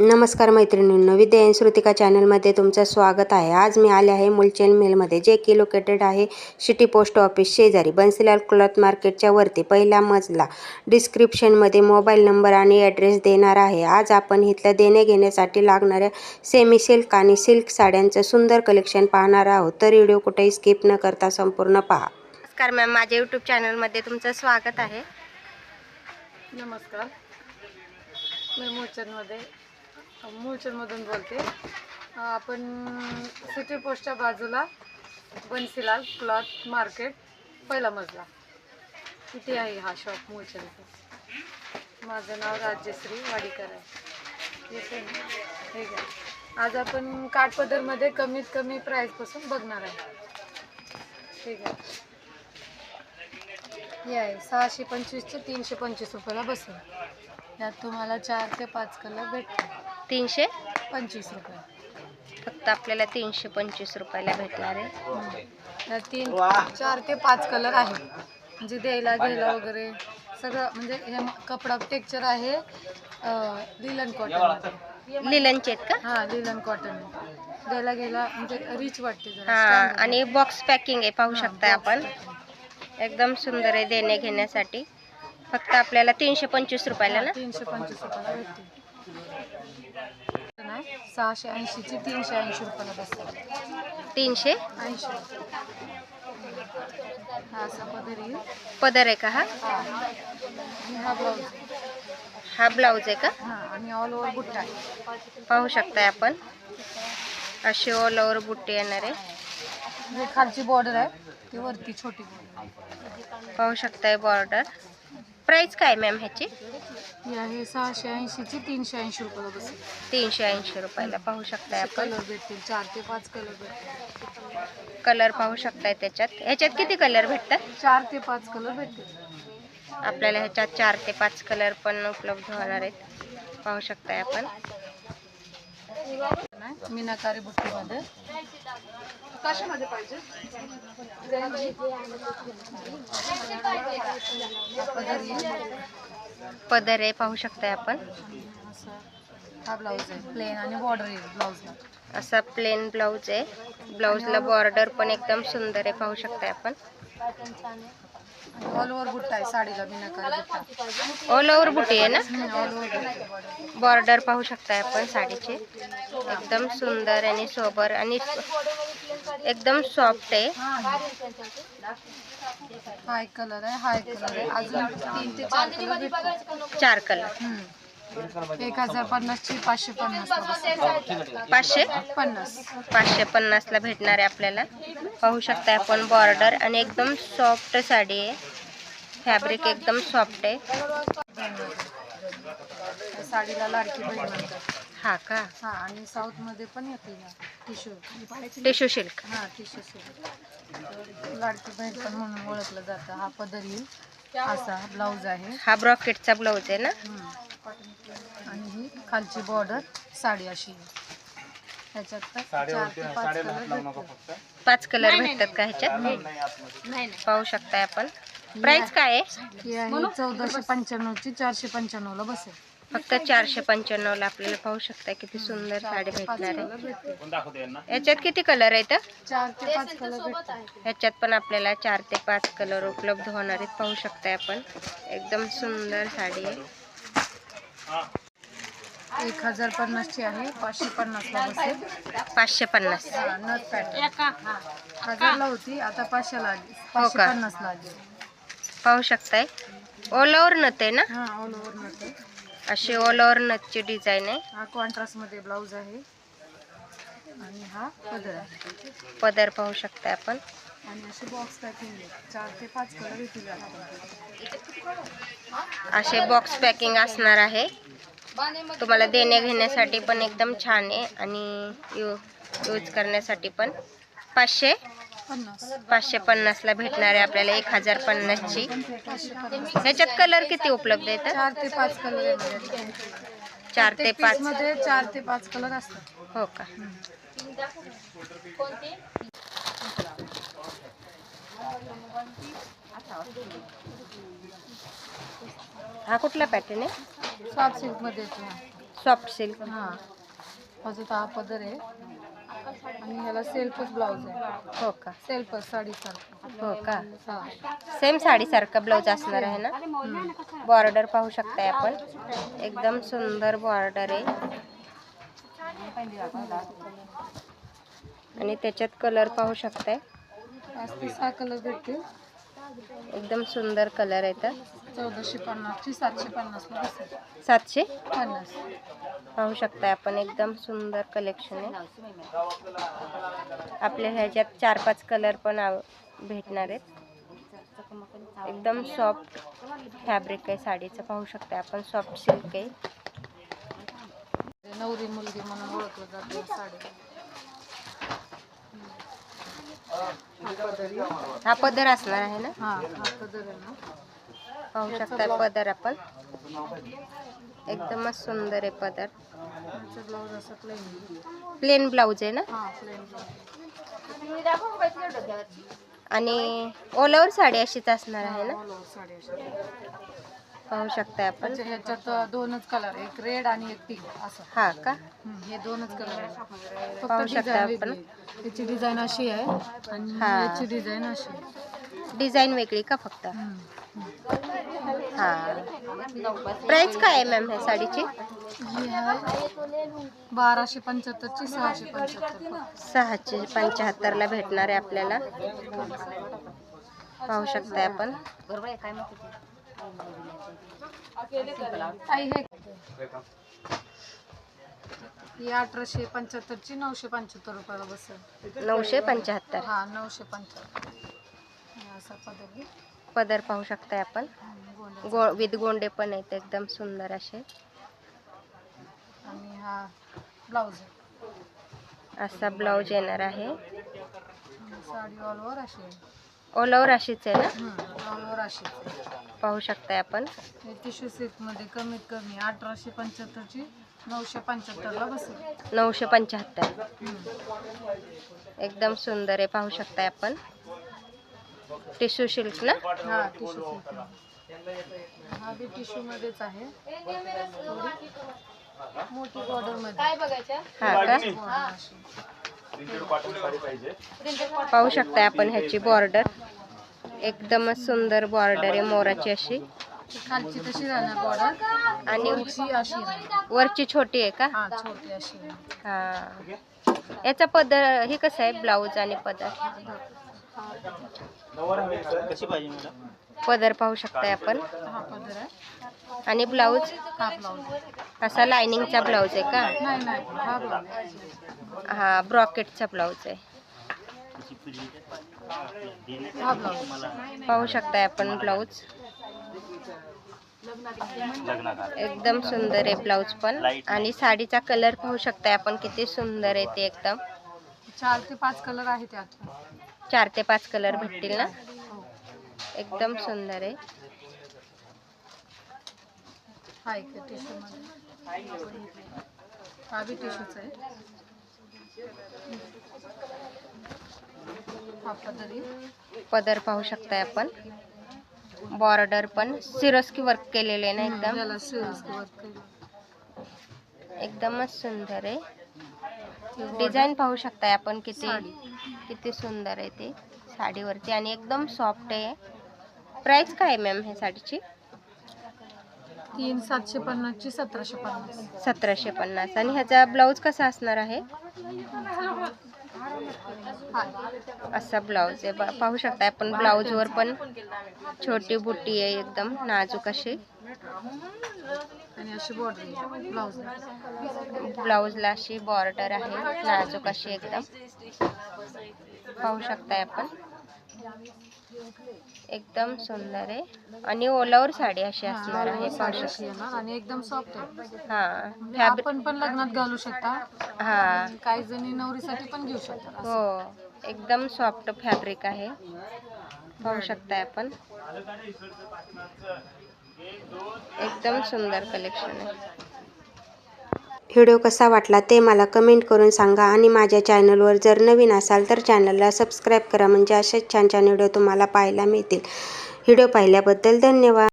नमस्कार मैत्रिणींनो विद्या श्रुतिका चॅनलमध्ये तुमचं स्वागत आहे. आज मी आले आहे मुलचेन मिलमध्ये जे की लोकेटेड आहे सिटी पोस्ट ऑफिस शेजारी बन्सीलाल क्लॉथ मार्केटच्या वरती पहिला मजला. डिस्क्रिप्शनमध्ये मोबाईल नंबर आणि ॲड्रेस देणार आहे. आज आपण इथलं देणे घेण्यासाठी लागणाऱ्या सेमी सिल्क आणि सिल्क साड्यांचं सुंदर कलेक्शन पाहणार आहोत. तर व्हिडिओ कुठेही स्किप न करता संपूर्ण पहा. नमस्कार मॅम माझ्या यूट्यूब चॅनलमध्ये तुमचं स्वागत आहे. नमस्कार. मी मूळचंदमध्ये मूळचंदमधून बोलते. आपण सिटी पोस्टच्या बाजूला बन्सीलाल क्लॉथ मार्केट पहिला मजला. किती आहे हा शॉप मूळचंदचा माझं नाव राजश्री वाडीकर आहे. येते ना हे घ्या. आज आपण काठपदरमध्ये कमीत कमी प्राईजपासून बघणार आहे. ठीक आहे हे आहे सहाशे पंचवीस ते तीनशे पंचवीस रुपयाला बसेल. यात तुम्हाला चार ते पाच कलर भेटतील. तीनशे? पंचवीस रुपये. फक्त आपल्याला तीनशे पंचवीस रुपयाला भेटणार आहे. तीन चार ते पाच कलर आहे. म्हणजे द्यायला घ्यायला वगैरे सगळं म्हणजे हे म- कपडा टेक्चर आहे अं, लिलन कॉटन लिलनचे आहेत का? हा लिलन कॉटन द्यायला घ्यायला म्हणजे रिच वाटते जरा हा standard. आणि बॉक्स पॅकिंग आहे पाहू हा, शकताय box आपण. एकदम सुंदर आहे देणे घेण्यासाठी फक्त आपल्याला तीनशे पंचवीस रुपयाला ना? तीनशे पंचवीस रुपयाला भेटते सहाशे ऐंशीची तीनशे ऐंशी रुपयाला बसते तीनशे? ऐंशी. हा असा पदर येईल पदर आहे का हा? हा. आणि हा ब्लाऊज हा ब्लाऊज आहे का? हा आणि ऑल ओव्हर बुट्टा आहे. पाहू शकताय आपण. अशी ऑल ओव्हर बुट्टी येणार आहे. हे खालची बॉर्डर आहे ती वरती छोटी. border. पाहू शकताय बॉर्डर प्राइस काय मॅम ह्याची? ही आहे सहाशे ऐंशीची तीनशे ऐंशी रुपयाला बसेल. तीनशे ऐंशी रुपयाला पाहू शकताय आपण. कलर भेटतील चार ते पाच कलर भेटतील. कलर पाहू शकताय त्याच्यात. ह्याच्यात किती कलर भेटतात? चार ते पाच कलर भेटतील. आपल्याला ह्याच्यात चार ते पाच कलर पण उपलब्ध होणार आहेत. पाहू शकताय आपण. मीनाकारी बुट्टीमध्ये कशामध्ये पाहिजे? पदर आहे पाहू शकताय आपण. हा ब्लाऊज आहे. प्लेन आणि बॉर्डर येईल ब्लाऊजला. असा प्लेन ब्लाऊज आहे. ब्लाऊजला बॉर्डर पण एकदम सुंदर आहे पाहू शकताय आपण. ऑल ओव्हर बुट्टा आहे साडीला मीनाकारी बुट्टा ऑल ओव्हर बुटी आहे ना बॉर्डर पाहू शकताय आपण साडीचे. एकदम सुंदर आणि सोबर आणि एकदम सॉफ्ट आहे. हा एक कलर आहे हा एक कलर आहे. अजून तीन ते चार कलर चार कलर. एक हजार पन्नासची पाचशे पन्नास. पाचशे? पन्नास. पाचशे पन्नासला भेटणार आहे आपल्याला. पाहू शकताय आपण बॉर्डर आणि एकदम सॉफ्ट साडी आहे. फॅब्रिक एकदम सॉफ्ट आहे. साडीला लाडकी बहीण म्हणतात. हा का? हा आणि साऊथमध्ये पण येते टिश्यू टिश्यू सिल्क हा टिश्यू सिल्क लाडकी बहीण पण म्हणून ओळखलं जातं. हा पदर येईल असा ब्लाऊज आहे. हा ब्रॉकेटचा ब्लाऊज आहे ना. आणि ही खालची बॉर्डर साडी अशी आहे. पाच कलर भेटतात. पाच कलर भेटतात का ह्याच्यात? पाहू शकताय आपण. प्राइस काय आहे? ही चौदाशे पंच्याण्णवची चारशे पंच्याण्णवला बसेल फक्त चारशे पंच्याण्णवला आपल्याला पाहू शकताय किती सुंदर साडी पाच भेटणार आहे. याच्यात किती कलर आहेत? चार ते पाच कलर भेटतात ह्याच्यात पण आपल्याला चार ते पाच कलर उपलब्ध होणार आहेत. पाहू शकताय आपण. एकदम सुंदर साडी आहे. एक हजार पन्नासची आहे पाचशे पन्नासला बसेल. पाचशे पन्नास. हा, नथ पॅटर्न हजारला होती आता पाचशेला आली. पाचशे का? पन्नासला आली. पाहू शकताय? ऑल ओव्हर नथ आहे ना? हा ऑल ओव्हर नथ आहे. अशी ऑल ओव्हर नथची डिझाईन आहे. हा कॉन्ट्रास्टमध्ये ब्लाऊज आहे. आणि हा पदर आहे. पदर पाहू शकताय आपण. आणि असे बॉक्स पॅकिंग चार ते पाच कलर येतील असे बॉक्स पॅकिंग असणार आहे. तुम्हाला देण्या घेण्यासाठी पण एकदम छान आहे आणि यू यूज करण्यासाठी पण पाचशे पन्नास. पाचशे पन्नासला भेटणार आहे आपल्याला एक हजार पन्नासची. ह्याच्यात कलर किती उपलब्ध आहेत? चार ते पाच कलर. चार ते पाच. मध्ये चार ते पाच कलर असतात. हो का? हा कुठला पॅटर्न आहे? सॉफ्ट सिल्कमध्ये येतो. हा. सॉफ्ट सिल्क हां अजून हा पदर आहे. आणि ह्याला सेल्फच ब्लाऊज आहे. हो का? सेल्फच साडीसारखं. हो का? हां. सेम साडीसारखं ब्लाऊज असणार आहे ना? बॉर्डर पाहू शकताय आपण. एकदम सुंदर बॉर्डर आहे. आणि त्याच्यात कलर पाहू शकताय. पाच ते सहा कलर भेटतील एकदम सुंदर कलर येतात चौदाशे पन्नासची सातशे पन्नासला बसेल सातशे? पन्नास. पाहू शकताय आपण एकदम सुंदर कलेक्शन आहे. आपल्या ह्याच्यात चार पाच कलर पण आव- भेटणार आहेत. एकदम सॉफ्ट फॅब्रिक आहे साडीचं. पाहू शकताय आपण सॉफ्ट सिल्क आहे. नवरी मुलगी म्हणून ओळखलं जाते साडी. हा पदर असणार आहे ना? हां हा पदर आहे ना. पाहू शकताय पदर आपण. एकदमच सुंदर आहे पदर. त्याचं ब्लाऊज असं प्लेन प्लेन ब्लाऊज आहे ना? हां प्लेन आणि ऑल ओव्हर साडी अशीच असणार आहे ना? साडी अशी. पाहू शकताय आपण. म्हणजे ह्याच्यात दोनच कलर एक रेड आणि एक पिंक असं. हा का? हम्म, हे दोनच कलर फक्त पाहू शकता आपण. आहे. त्याची डिझाईन अशी आहे आणि हा. याची डिझाईन अशी आहे. डिझाईन वेगळी का फक्त? हम्म, हा. प्राइस काय आहे मॅम ह्या साडीची? ही आहे बाराशे पंच्याहत्तरची सहाशे पंच्याहत्तर सहाशे पंच्याहत्तरला भेटणार आहे आपल्याला. पाहू शकताय आपण. हे ही अठराशे पंच्याहत्तरची नऊशे पंच्याहत्तर रुपयाला बसेल. नऊशे पंच्याहत्तर. हा नऊशे पंच्याहत्तर. असा पदर पदर पाहू शकताय आपण. गो विथ गोंडे पण आहेत एकदम सुंदर असे. आणि हा ब्लाऊज असा ब्लाऊज येणार आहे. साडी ऑल ओव्हर अशी आहे. ऑल ओव्हर अशीच आहे ना? अशी पाहू शकताय आपण. टिश्यू सिल्कमध्ये कमीत कमी अठराशे पंच्याहत्तरची नऊशे पंच्याहत्तरला बसेल. नऊशे पंच्याहत्तर. एकदम सुंदर आहे पाहू शकताय आपण. टिश्यू सिल्क ना? हा टिश्यू सिल्क. हा बी टिश्यू मध्येच आहे. मोठी बॉर्डरमध्ये हा का. पाहू शकताय आपण ह्याची बॉर्डर. एकदमच सुंदर बॉर्डर आहे मोराची अशी. खालची तशी राहणार बॉर्डर आणि वरची अशी वरची छोटी आहे का? हा छोटी अशी. हा. याचा पदर हे कसं आहे? ब्लाऊज आणि पदर? कशी पाहिजे मॅडम पदर पाहू शकताय आपण. हा पदर आहे. आणि ब्लाऊज हा असा लाइनिंगचा ब्लाऊज आहे का? नाही नाही. हा ब्लाऊज हा ब्रॉकेटचा ब्लाऊज आहे त्याची पिढी हा ब्लाऊज पाहू शकताय आपण ब्लाऊज. एकदम सुंदर आहे ब्लाऊज पण. आणि साडीचा कलर पाहू शकताय आपण किती सुंदर आहे ते एकदम. चार ते पाच कलर आहे त्यात चार ते पाच कलर भेटतील ना? एकदम सुंदर आहे. आहे. हा पदरी. पदर पाहू शकताय आपण. बॉर्डर पण सिरोस्की वर्क केलेले आहे ना एकदम. एकदमच सुंदर आहे. डिझाईन पाहू शकताय आपण किती किती सुंदर आहे ते. साडीवरती आणि एकदम सॉफ्ट आहे. प्राइस काय आहे मॅम ह्या साडीची? तीन सातशे पन्नासची सतराशे पन्नास. सतराशे पन्नास. आणि ह्याचा ब्लाऊज कसा असणार आहे? असा ब्लाऊज आहे. पाहू शकताय आपण ब्लाऊजवर पण छोटी बुट्टी आहे एकदम नाजूक अशी. आणि अशी बॉर्डर ब्लाऊज ब्लाऊजला अशी बॉर्डर आहे नाजूक अशी एकदम. पाहू शकताय आपण. एकदम सुंदर आहे. आणि ओलावर साडी अशी असणार आहे. पाहू साडी अशी शकता येणार आणि एकदम सॉफ्ट आहे. हा म्हणजे फॅब्रिक आपण पण लग्नात घालू शकता. हा. काही जणी नवरीसाठी पण घेऊ शकतात. हो एकदम सॉफ्ट फॅब्रिक आहे. पाहू शकताय आपण. एकदम सुंदर कलेक्शन आहे. व्हिडिओ कसा वाटला ते मला कमेंट करून सांगा आणि माझ्या चॅनलवर जर नवीन असाल तर चॅनलला सबस्क्राईब करा म्हणजे असेच छान छान व्हिडिओ तुम्हाला पाहायला मिळतील. व्हिडिओ पाहिल्याबद्दल धन्यवाद.